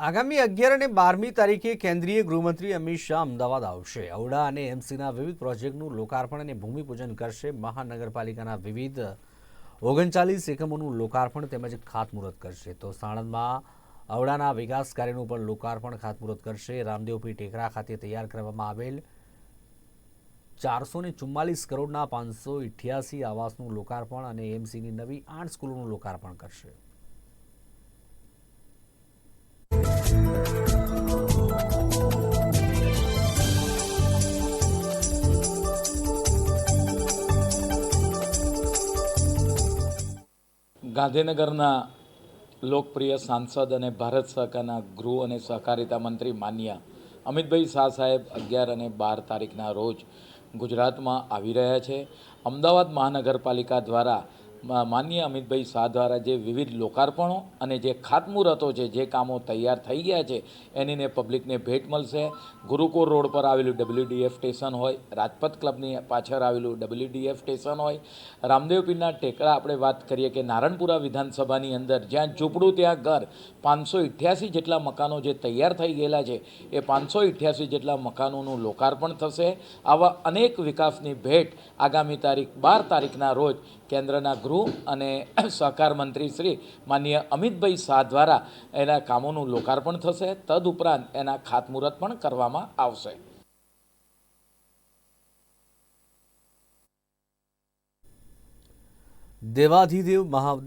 આગામી અગિયાર અને બારમી તારીખે કેન્દ્રીય ગૃહમંત્રી અમિત શાહ અમદાવાદ આવશે. ઔડા અને એમસીના વિવિધ પ્રોજેક્ટનું લોકાર્પણ અને ભૂમિપૂજન કરશે. મહાનગરપાલિકાના વિવિધ ઓગણચાલીસ એકમોનું લોકાર્પણ તેમજ ખાતમુહૂર્ત કરશે. તો સાણંદમાં ઔડાના વિકાસ કાર્યનું પણ લોકાર્પણ ખાતમુહૂર્ત કરશે. રામદેવપી ટેકરા ખાતે તૈયાર કરવામાં આવેલ ચારસો ને ચુમ્માલીસ કરોડના પાંચસો ઇઠ્યાસી આવાસનું લોકાર્પણ અને એમસીની નવી આઠ સ્કૂલોનું લોકાર્પણ કરશે. ગાંધીનગરના લોકપ્રિય સાંસદ અને ભારત સરકારના ગૃહ અને સહકારિતા મંત્રી માન્ય અમિતભાઈ શાહ સાહેબ અગિયાર અને બાર તારીખના રોજ ગુજરાતમાં આવી રહ્યા છે. અમદાવાદ મહાનગરપાલિકા દ્વારા માનનીય અમિતભાઈ શાહ દ્વારા જે વિવિધ લોકાર્પણો અને જે ખાતમુહૂર્તો છે, જે કામો તૈયાર થઈ ગયા છે, એનીને પબ્લિકને ભેટ મળશે. ગુરુકુળ રોડ પર આવેલું ડબલ્યુડીએફ સ્ટેશન હોય, રાજપથ ક્લબની પાછળ આવેલું ડબલ્યુડીએફ સ્ટેશન હોય, રામદેવ પીરના ટેકરા આપણે વાત કરીએ કે નારણપુરા વિધાનસભાની અંદર જ્યાં ઝૂંપડું, ત્યાં ઘર પાંચસો ઇઠ્યાસી જેટલા મકાનો જે તૈયાર થઈ ગયેલા છે, એ પાંચસો ઇઠ્યાસી જેટલા મકાનોનું લોકાર્પણ થશે. આવા અનેક વિકાસની ભેટ આગામી તારીખ બાર તારીખના રોજ કેન્દ્રના ગૃહ અને સહકાર મંત્રી શ્રી માન્ય અમિતભાઈ શાહ દ્વારા એના કામોનું લોકાર્પણ થશે. તદુપરાંત એના ખાતમુહૂર્ત પણ કરવામાં આવશે. દેવાધિદેવ મહાદેવ